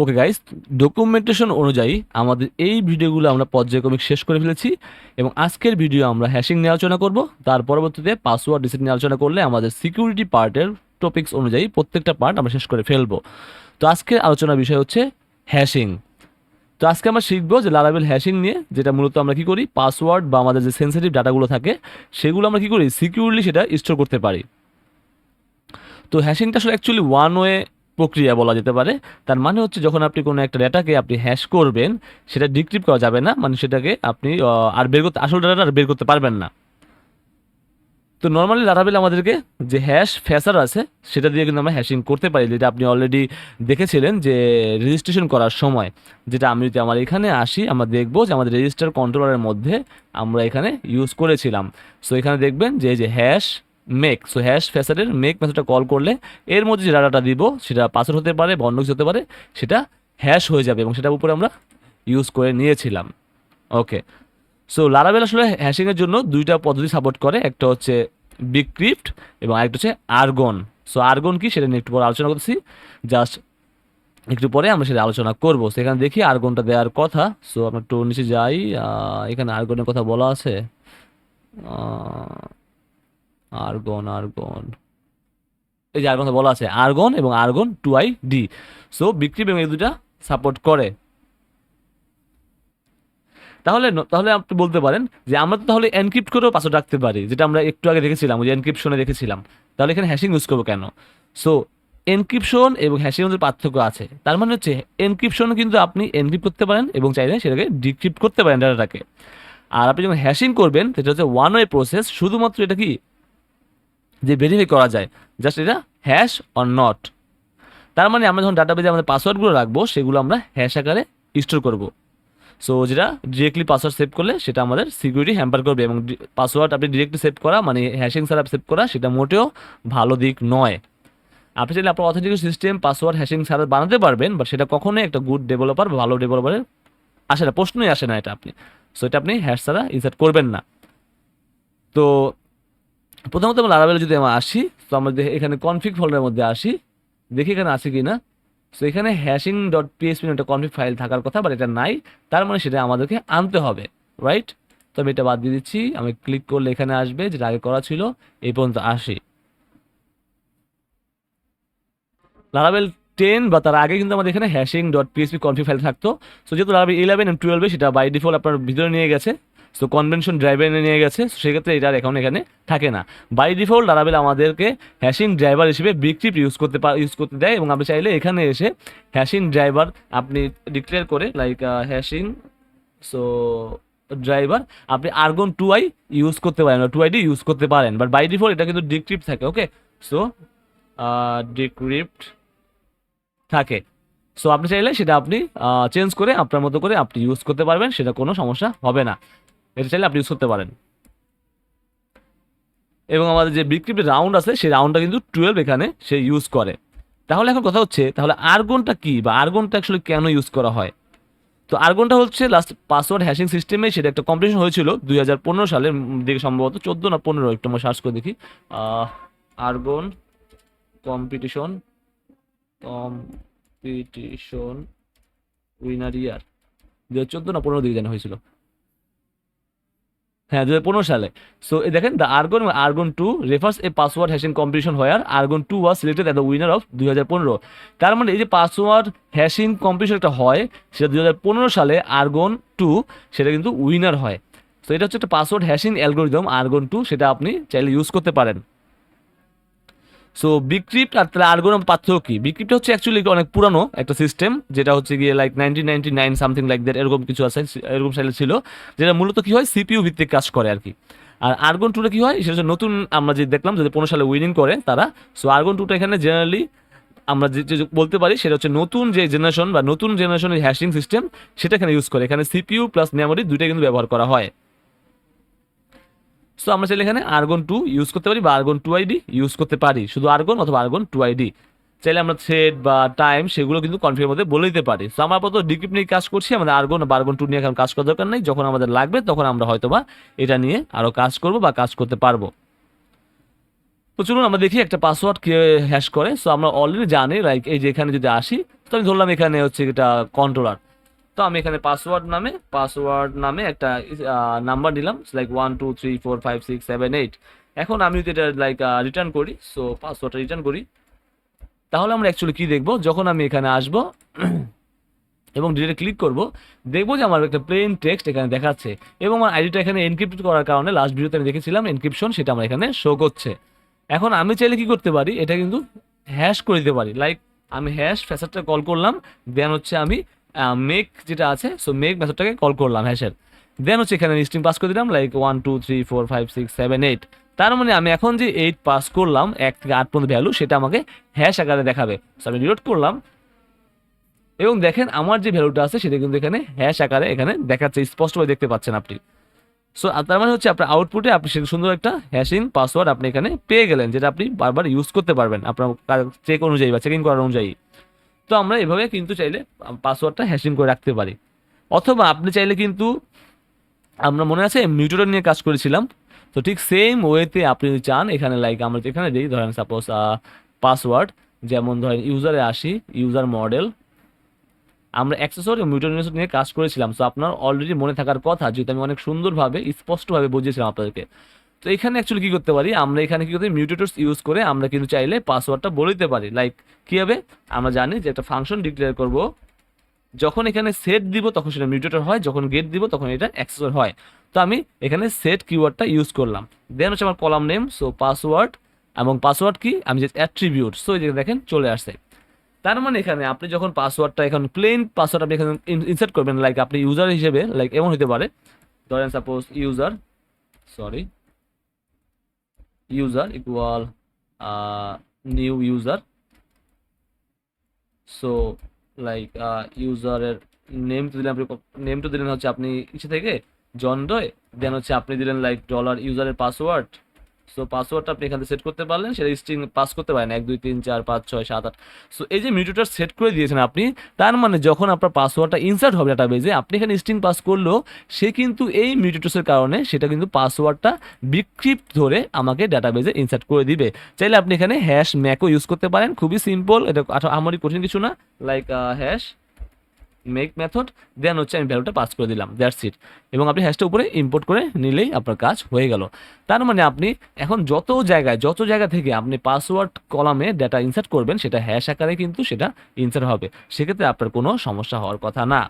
Okay guys documentation অনুযায়ী আমাদের এই ভিডিওগুলো আমরা পর্যায়ক্রমিক শেষ করে ফেলেছি এবং আজকের ভিডিও আমরা হ্যাশিং নিয়ে আলোচনা করব। তার পরবর্তীতে পাসওয়ার্ড রিসেট নিয়ে আলোচনা করলে আমাদের সিকিউরিটি পার্টের টপিকস অনুযায়ী প্রত্যেকটা পার্ট আমরা শেষ করে ফেলব। তো আজকের আলোচনার বিষয় হচ্ছে হ্যাশিং তো আজকে আমরা শিখব যে লারাবেল হ্যাশিং নিয়ে, যেটা মূলত আমরা কি করি? পাসওয়ার্ড বা আমাদের যে সেন্সিটিভ ডাটাগুলো থাকে, সেগুলো আমরা কি করি? সিকিউরলি সেটা স্টোর করতে পারি। তো হ্যাশিংটা আসলে অ্যাকচুয়ালি ওয়ান ওয়ে প্রক্রিয়া বলা যেতে পারে। তার মানে হচ্ছে যখন আপনি কোনো একটা ডেটাকে আপনি হ্যাশ করবেন, সেটা ডিক্রিপ্ট করা যাবে না। মানে সেটাকে আপনি আর বের করতে, আসল ডাটাটা আর বের করতে পারবেন না। তো নর্মালি লারাবেল আমাদেরকে যে হ্যাশ ফ্যাসার আছে, সেটা দিয়ে কিন্তু আমরা হ্যাশিং করতে পারি। যেটা আপনি অলরেডি দেখেছিলেন যে রেজিস্ট্রেশন করার সময়। যেটা আমি যদি আমার এখানে আসি, আমরা দেখব যে আমাদের রেজিস্টার কন্ট্রোলারের মধ্যে আমরা এখানে ইউজ করেছিলাম। সো এখানে দেখবেন যে যে হ্যাশ মেক সো হ্যাশ ফ্যাসারের মেক মেথডটা কল করলে এর মধ্যে যে ডাটাটা দিব, সেটা পাসওয়ার্ড হতে পারে বন্ধ হতে পারে, সেটা হ্যাশ হয়ে যাবে এবং সেটার উপরে আমরা ইউজ করে নিয়েছিলাম। ওকে সো লারাবেল আসলে হ্যাশিংয়ের জন্য দুইটা পদ্ধতি সাপোর্ট করে। একটা হচ্ছে বিক্রিপ্ট এবং আরেকটা হচ্ছে আর্গন সো আর্গন কি সেটা নিয়ে একটু পরে আলোচনা করছি জাস্ট একটু পরে আমরা সেটা আলোচনা করব। সেখানে দেখি আর্গনটা দেওয়ার কথা। সো আমরা একটু নিচে যাই। এখানে আর্গনের কথা বলা আছে। আর্গন আর্গন এই যে আর্গন বলা আছে আর্গন এবং Argon two I D so bcrypt এবং এই দুটা সাপোর্ট করে। তাহলে তাহলে আপনি বলতে পারেন যে আমরা তো তাহলে এনক্রিপ্ট করেও পাসওয়ার্ড রাখতে পারি, যেটা আমরা একটু আগে দেখেছিলাম যে এনক্রিপশনে দেখেছিলাম। তাহলে এখানে হ্যাশিং ইউজ করব কেন? সো এনক্রিপশন এবং হ্যাশিং মধ্যে পার্থক্য আছে। তার মানে হচ্ছে এনক্রিপশন কিন্তু আপনি এনক্রিপ্ট করতে পারেন এবং চাইলে সেটাকে ডিক্রিপ্ট করতে পারেন ডাটাটাকে আর আপনি যখন হ্যাশিং করবেন, সেটা হচ্ছে ওয়ান ওয়ে প্রসেস শুধুমাত্র এটা কি যে ভেরিফাই করা যায় জাস্ট এটা হ্যাশ অর নট তার মানে আমরা যখন ডাটাবেজে আমাদের পাসওয়ার্ডগুলো রাখব, সেগুলো আমরা হ্যাশ আকারে স্টোর করব। সো যেটা ডিরেক্টলি পাসওয়ার্ড সেভ করলে সেটা আমাদের সিকিউরিটি হ্যাম্পার করবে এবং পাসওয়ার্ড আপনি ডিরেক্টলি সেভ করা মানে হ্যাশিং ছাড়া সেভ করা, সেটা মোটেও ভালো দিক নয়। আপনি চাইলে আপনার অথেন্টিকেশন সিস্টেম পাসওয়ার্ড হ্যাশিং ছাড়া বানাতে পারবেন বাট সেটা কখনোই একটা গুড ডেভেলপার ভালো ডেভেলপারের আসে না, প্রশ্নই আসে না এটা আপনি। সো এটা আপনি হ্যাশ ছাড়া ইনসার্ট করবেন না। তো প্রথমত আমরা লারাবেলে যদি আমরা আসি, তো আমরা দেখি এখানে কনফিগ ফোল্ডারের মধ্যে আসি। দেখি এখানে আছে কি না সো এখানে হ্যাশিং ডট পিএসপি একটা কনফিগ ফাইল থাকার কথা বাট এটা নাই। তার মানে সেটা আমাদেরকে আনতে হবে রাইট তো আমি এটা বাদ দিয়ে দিচ্ছি। আমি ক্লিক করলে এখানে আসবে, যেটা আগে করা ছিল, এই পর্যন্ত আসি। লারাবেল টেন বা তার আগে কিন্তু আমাদের এখানে hashing dot PHP config file থাকতো। সো যেহেতু লারাবেল ইলেভেন এবং টুয়েলভে সেটা বাই ডিফল্ট আপনার ভিতরে নিয়ে গেছে সো কনভেনশন ড্রাইভার এনে নিয়ে গেছে। সেক্ষেত্রে এটা আর এখন এখানে থাকে না। বাই ডিফল্ট লারাবেল আমাদেরকে হ্যাশিং ড্রাইভার হিসেবে বিক্রিপ ইউজ করতে ইউজ করতে দেয় এবং আপনি চাইলে এখানে এসে হ্যাশিং ড্রাইভার আপনি ডিক্লেয়ার করে লাইক হ্যাশিং সো ড্রাইভার আপনি আর্গন টু আই ইউজ করতে পারেন টু আইডি ইউজ করতে পারেন। বাট বাই ডিফল্ট এটা কিন্তু ডিক্রিপ্ট থাকে ওকে সো ডিক্রিপ্ট থাকে। সো আপনি চাইলে সেটা আপনি চেঞ্জ করে আপনার মতো করে আপনি ইউজ করতে পারবেন, সেটা কোনো সমস্যা হবে না। এটা চাইলে আপনি ইউজ করতে পারেন। এবং আমাদের যে বিক্রিপ্টের রাউন্ড আছে, সেই রাউন্ডটা কিন্তু টুয়েলভ এখানে সে ইউজ করে। তাহলে এখন কথা হচ্ছে, তাহলে আর্গনটা কি বা আর্গনটা অ্যাকচুয়ালি কেন ইউজ করা হয়? তো আর্গনটা হচ্ছে লাস্ট পাসওয়ার্ড হ্যাশিং সিস্টেমে সেটা একটা কম্পিটিশন হয়েছিল দুই হাজার পনেরো সালের দিকে সম্ভবত চোদ্দ না পনেরো, একটু আমরা সার্চ করে দেখি। Argon competition competition winner year দু হাজার চোদ্দ না পনেরো দিকে জানা হয়েছিল। হ্যাঁ দু হাজার পনেরো সালে। সো দেখেন the Argon Argon two refers a password hashing competition where Argon two was selected at the winner of দুই হাজার পনেরো। তার মানে এই যে পাসওয়ার্ড হ্যাশিং কম্পিটিশন একটা হয়, সেটা দু হাজার পনেরো সালে আর্গন টু সেটা কিন্তু উইনার হয়। তো এটা হচ্ছে একটা password hashing algorithm Argon two সেটা আপনি চাইলে ইউজ করতে পারেন। সো বিক্রিপ্ট আর তাহলে আর্গোনাম পার্থক্য কি? বিক্রিপ্ট হচ্ছে অ্যাকচুয়ালি অনেক পুরানো একটা সিস্টেম যেটা হচ্ছে গিয়ে like nineteen ninety nine something like that এরকম কিছু আছে, এরকম স্টাইলে ছিল, যেটা মূলত কি হয়? সিপিইউ ভিত্তিক কাজ করে আর কি। আর আর্গন টুটা কি হয়? সেটা হচ্ছে নতুন আমরা যে দেখলাম যদি পনেরো সালে উইনিং করে তারা। সো আর্গন টুটা এখানে জেনারেলি আমরা যে যে বলতে পারি, সেটা হচ্ছে নতুন যে জেনারেশন বা নতুন জেনারেশনের হ্যাশিং সিস্টেম সেটা এখানে ইউজ করে। এখানে সিপিইউ প্লাস মেমোরি দুইটাই কিন্তু ব্যবহার করা হয়। সো আমরা চাইলে এখানে আর্গন টু ইউজ করতে পারি বা আর্গন টু আইডি ইউজ করতে পারি। শুধু আর্গন অথবা আর্গন টু আইডি চাইলে আমরা থ্রেড বা টাইম সেগুলো কিন্তু কনফিগের মধ্যে বলে দিতে পারি। সো আমরা আপাতত ডিক্রিপ্ট নিয়ে কাজ করছি। আমাদের আর্গন বা আর্গন টু নিয়ে এখন কাজ করার দরকার নেই। যখন আমাদের লাগবে, তখন আমরা হয়তো বা এটা নিয়ে আরও কাজ করব বা কাজ করতে পারব। তো চলুন আমরা দেখি একটা পাসওয়ার্ড কে হ্যাশ করে। সো আমরা অলরেডি জানি লাইক এই যে এখানে যদি আসি, তো আমি ধরলাম এখানে হচ্ছে এটা কন্ট্রোলার তো আমি এখানে পাসওয়ার্ড নামে পাসওয়ার্ড নামে একটা নাম্বার দিলাম like one two three four five six seven eight এখন আমি যদি এটা লাইক রিটার্ন করি সো পাসওয়ার্ডটা রিটার্ন করি, তাহলে আমরা অ্যাকচুয়ালি কী দেখব? যখন আমি এখানে আসব, এবং ডিলেটে ক্লিক করব, দেখব যে আমার একটা প্লেন টেক্সট এখানে দেখাচ্ছে, এবং আমার আইডিটা এখানে এনক্রিপ্ট করার কারণে লাস্ট ভিডিওতে আমি দেখেছিলাম এনক্রিপশন সেটা আমার এখানে শো করছে। এখন আমি চাইলে কি করতে পারি? এটা কিন্তু হ্যাশ করে দিতে পারি। লাইক আমি হ্যাশ ফ্যাসারটা কল করলাম দেন হচ্ছে আমি মেক যেটা আছে সো মেক মেথডটাকে কল করলাম হ্যাশের দেন হচ্ছে এখানে স্ট্রিং পাস করে দিলাম like one two three four five six seven eight তার মানে আমি এখন যে এইট পাস করলাম, এক থেকে আট পর্যন্ত ভ্যালু সেটা আমাকে হ্যাশ আকারে দেখাবে। সো আমি রিলোড করলাম। এবং দেখেন আমার যে ভ্যালুটা আছে, সেটা কিন্তু এখানে হ্যাশ আকারে এখানে দেখাচ্ছে, স্পষ্টভাবে দেখতে পাচ্ছেন আপনি। সো তার মানে হচ্ছে আপনার আউটপুটে আপনি সেটা সুন্দর একটা হ্যাশিং পাসওয়ার্ড আপনি এখানে পেয়ে গেলেন, যেটা আপনি বারবার ইউজ করতে পারবেন, আপনার চেক অনুযায়ী বা চেকিং করার অনুযায়ী। তো আমরা এভাবে কিন্তু চাইলে পাসওয়ার্ডটা হ্যাশিং করে রাখতে পারি। অথবা আপনি চাইলে কিন্তু, আমরা মনে আছে মিউটেটর নিয়ে কাজ করেছিলাম, তো ঠিক সেম ওয়েতে আপনি যদি চান, এখানে লাইক আমরা যেখানে দিই, ধরেন সাপোজ পাসওয়ার্ড যেমন ধরেন ইউজারে আসি ইউজার মডেল আমরা অ্যাক্সেসর এবং মিউটেটর নিয়ে কাজ করেছিলাম সো আপনার অলরেডি মনে থাকার কথা, যেহেতু আমি অনেক সুন্দরভাবে, স্পষ্টভাবে বুঝিয়েছিলাম আপনাদেরকে। তো এখানে অ্যাকচুয়ালি কী করতে পারি? আমরা এখানে কী করতে মিউটেটরস ইউজ করে আমরা কিন্তু চাইলে পাসওয়ার্ডটা বলে দিতে পারি। লাইক কী হবে? আমরা জানি যে একটা ফাংশন ডিক্লেয়ার করব। যখন এখানে সেট দিব, তখন সেটা মিউটেটর হয়। যখন গেট দিব, তখন এটা অ্যাক্সেসর হয়। তো আমি এখানে সেট কিওয়ার্ডটা ইউজ করলাম। দেন হচ্ছে আমার কলাম নেম সো পাসওয়ার্ড এবং পাসওয়ার্ড কি? আমি যে অ্যাট্রিবিউট সো এই দেখেন, চলে আসছে। তার মানে এখানে আপনি যখন পাসওয়ার্ডটা এখন প্লেন পাসওয়ার্ড আপনি এখানে ইনসার্ট করবেন লাইক আপনি ইউজার হিসেবে লাইক এমন হতে পারে। ধরেন suppose user sorry user equal new user so like ইউজারের name তো দিলেন আপনি নেম তো দিলেন হচ্ছে আপনি ইচ্ছে থেকে জন ডয় দেন হচ্ছে আপনি দিলেন লাইক ডলার ইউজারের পাসওয়ার্ড সো পাসওয়ার্ডটা আপনি এখানে সেট করতে পারলেন, সেটা স্ট্রিং পাস করতে পারেন। এক, দুই, তিন, চার, পাঁচ, ছয়, সাত, আট। সো এই যে মিউটেটর সেট করে দিয়েছেন আপনি, তার মানে যখন আপনার পাসওয়ার্ডটা ইনসার্ট হবে ডাটাবেজে আপনি এখানে স্ট্রিং পাস করলেও সে কিন্তু এই মিউটেটসের কারণে সেটা কিন্তু পাসওয়ার্ডটা বিক্রিপ্ট ধরে আমাকে ডাটাবেজে ইনসার্ট করে দিবে। চাইলে আপনি এখানে হ্যাশ ম্যাকও ইউজ করতে পারেন। খুবই সিম্পল এটা আমারই কঠিন কিছু না। Like hash make method then হচ্ছে আমি ভ্যালুটা পাস করে দিলাম দ্যাটস ইট এবং আপনি হ্যাশটা উপরে ইম্পোর্ট করে নিলেই আপনার কাজ হয়ে গেল। তার মানে আপনি এখন যত জায়গায়, যত জায়গা থেকে আপনি পাসওয়ার্ড কলামে ডাটা ইনসার্ট করবেন, সেটা হ্যাশ আকারে কিন্তু সেটা ইনসার্ট হবে। সেক্ষেত্রে আপনার কোনো সমস্যা হওয়ার কথা না।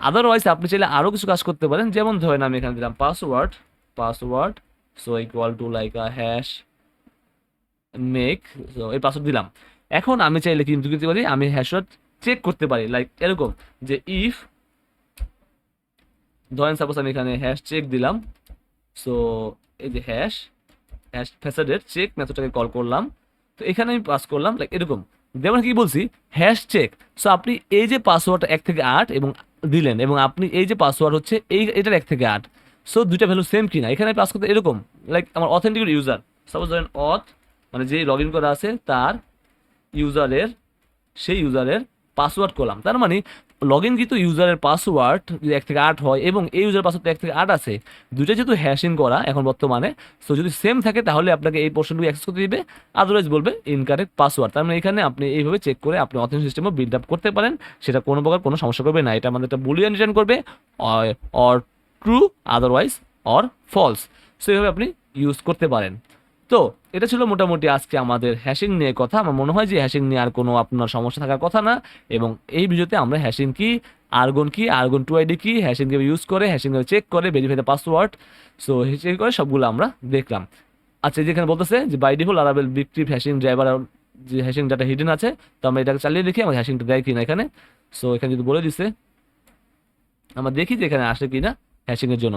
আদারওয়াইজ আপনি চাইলে আরও কিছু কাজ করতে পারেন। যেমন ধরেন আমি এখানে দিলাম password password so equal to like uh hash make so এই পাসওয়ার্ড দিলাম। এখন আমি চাইলে কিন্তু দিতে পারি? আমি হ্যাশওয়ার্ড চেক করতে পারি লাইক এরকম যে ইফ ধরেন সাপোজ আমি এখানে হ্যাশ চেক দিলাম সো এই যে হ্যাশ হ্যাশ ফ্যাসাডের চেক মেথডটাকে কল করলাম, তো এখানে আমি পাস করলাম লাইক এরকম। যেমন কি বলছি? হ্যাশ চেক সো আপনি এই যে পাসওয়ার্ডটা এক থেকে আট এবং দিলেন, এবং আপনি এই যে পাসওয়ার্ড হচ্ছে এই, এটার এক থেকে আট। সো দুইটা ভ্যালু সেম কিনা? এখানে পাস করতে এরকম লাইক আমার অথেন্টিক ইউজার সাপোজ ধরেন অথ মানে যে লগ ইন করা আছে, তার ইউজারের সেই ইউজারের পাসওয়ার্ড করলাম। তার মানে লগ ইন কিন্তু ইউজারের পাসওয়ার্ড যদি এক থেকে আট হয় এবং এই ইউজার পাসওয়ার্ড এক থেকে আট আছে, দুইটা যেহেতু হ্যাশিং করা এখন বর্তমানে সো যদি সেম থাকে তাহলে আপনাকে এই পোর্শনটুকু অ্যাক্সেস করতে দিবে আদারওয়াইজ বলবে ইনকারেক্ট পাসওয়ার্ড তার মানে এখানে আপনি এইভাবে চেক করে আপনি অথেন্টিক সিস্টেমও বিল্ড আপ করতে পারেন, সেটা কোনো প্রকার কোনো সমস্যা করবে না। এটা আমাদের একটা বুলিয়ান রিটার্ন করবে or true otherwise or false so এইভাবে আপনি ইউজ করতে পারেন। তো এটা ছিল মোটামুটি আজকে আমাদের হ্যাশিং নিয়ে কথা। আমার মনে হয় যে হ্যাশিং নিয়ে আর কোনো আপনার সমস্যা থাকার কথা না। এবং এই ভিডিওতে আমরা হ্যাশিং কি আর্গন কি আর্গন টু আইডি কি হ্যাশিং ইউজ করে হ্যাশিং চেক করে ভেরিফাই পাসওয়ার্ড সো চেক করে সবগুলো আমরা দেখলাম। আচ্ছা যেখানে বলতেছে যে বাই ডিফল্ট আরাবেল বিক্রিপ হ্যাশিং ড্রাইভার যে হ্যাশিং ডাটা হিডেন আছে, তো আমরা এটাকে চালিয়ে দেখি, আমার হ্যাশিংটা দেয় কিনা এখানে। সো এখানে যদি বলে দিছে, আমরা দেখি যে এখানে আসে কিনা হ্যাশিংয়ের জন্য।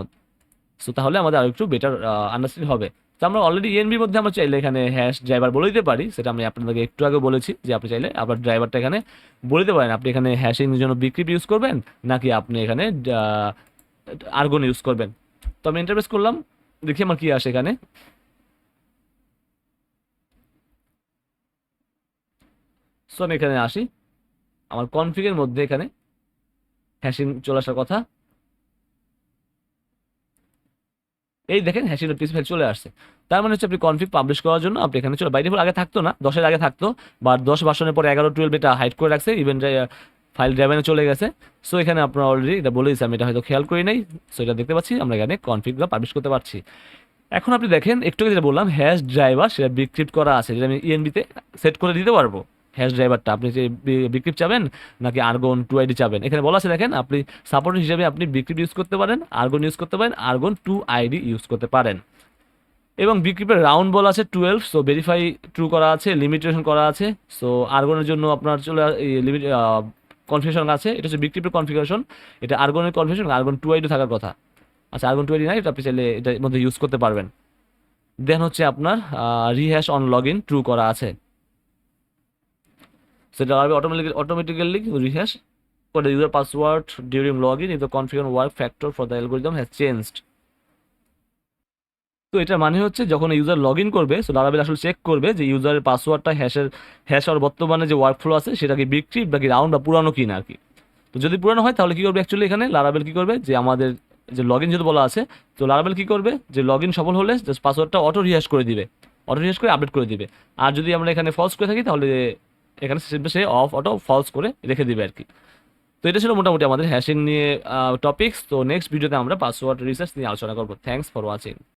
সো তাহলে আমাদের আরও একটু বেটার আন্ডারস্ট্যান্ডিং হবে। তো আমরা অলরেডি এনবির মধ্যে আমরা চাইলে এখানে হ্যাশ ড্রাইভার বলে দিতে পারি। সেটা আমি আপনাদেরকে একটু আগে বলেছি যে আপনি চাইলে আপনার ড্রাইভারটা এখানে বলে দিতে পারেন। আপনি এখানে হ্যাশিং জন্য বিক্রিপ ইউজ করবেন, নাকি আপনি এখানে আর্গন ইউজ করবেন। তো আমি ইন্টারভেস করলাম, দেখি আমার কি আসে এখানে। সো আমি এখানে আসি। আমার কনফিগের মধ্যে এখানে হ্যাশিং চলে আসার কথা। এই দেখেন হ্যাশিং ডট পিসি চলে আসছে। তার মানে হচ্ছে আপনি কনফিগ পাবলিশ করার জন্য আপনি এখানে চলে বাইরে আগে থাকতো না, দশের আগে থাকতো, বা দশ ভার্সনের পরে এগারো টুয়েলভ এটা হাইড করে রাখছে ইভেন ফাইল ড্রাইভে চলে গেছে। সো এখানে আপনার অলরেডি এটা বলে দিয়েছি, আমি এটা হয়তো খেয়াল করি নাই। সো এটা দেখতে পাচ্ছি, আমরা এখানে কনফিগটা পাবলিশ করতে পারছি। এখন আপনি দেখেন, একটু যেটা বললাম হ্যাশ ড্রাইভার সেটা বিক্রিপ্ট করা আছে, যেটা আমি ইএনবিতে সেট করে দিতে পারব। হ্যাশ ড্রাইভারটা, আপনি যে বিক্রিপ চাবেন নাকি আর্গন টু আইডি চাবেন? এখানে বলা আছে, দেখেন, আপনি সাপোর্ট হিসেবে আপনি বিক্রিপ ইউজ করতে পারেন, আর্গন ইউজ করতে পারেন, আর্গন টু আইডি ইউজ করতে পারেন। এবং বিক্রিপের রাউন্ড বল আছে টুয়েলভ সো ভেরিফাই ট্রু করা আছে লিমিটেশন করা আছে সো আর্গনের জন্য আপনার চলে লিমিট কনফিগারেশন আছে, এটা হচ্ছে বিক্রিপের কনফিগারেশন এটা আর্গনের কনফিগারেশন আর্গন টু আইডি থাকার কথা। আচ্ছা আর্গন টু আইডি নাই, এটা আপনি চাইলে এটার মধ্যে ইউজ করতে পারবেন। দেন হচ্ছে আপনার rehash on log in true করা আছে। সেটা হবে automatic automatically rehash for the user password during login if the configure work factor for the algorithm has changed. তো এটা মানে হচ্ছে যখন ইউজার লগ ইন করবে সো লারাবেল আসলে চেক করবে যে ইউজারের পাসওয়ার্ডটা হ্যাশের হ্যাশ আর বর্তমানে যে ওয়ার্ক ফ্লো আছে সেটা কি বিক্রি নাকি রাউন্ড বা পুরানো কিনা আর কি। তো যদি পুরানো হয় তাহলে কী করবে অ্যাকচুয়ালি এখানে? লারাবেল কি করবে? যে আমাদের যে লগ ইন যদি বলা আছে, তো লারাবেল কী করবে? যে লগ ইন সফল হলে জাস্ট পাসওয়ার্ডটা অটো রিহ্যাশ করে দিবে। অটো রিহ্যাশ করে আপডেট করে দিবে। আর যদি আমরা এখানে ফলস করে থাকি তাহলে এখানে সে অফ অটো ফলস করে রেখে দিবে আর কি তো এটা ছিল মোটামুটি আমাদের হ্যাশিং নিয়ে টপিক্স তো নেক্সট ভিডিওতে আমরা পাসওয়ার্ড রিসার্চ নিয়ে আলোচনা করব। Thanks for watching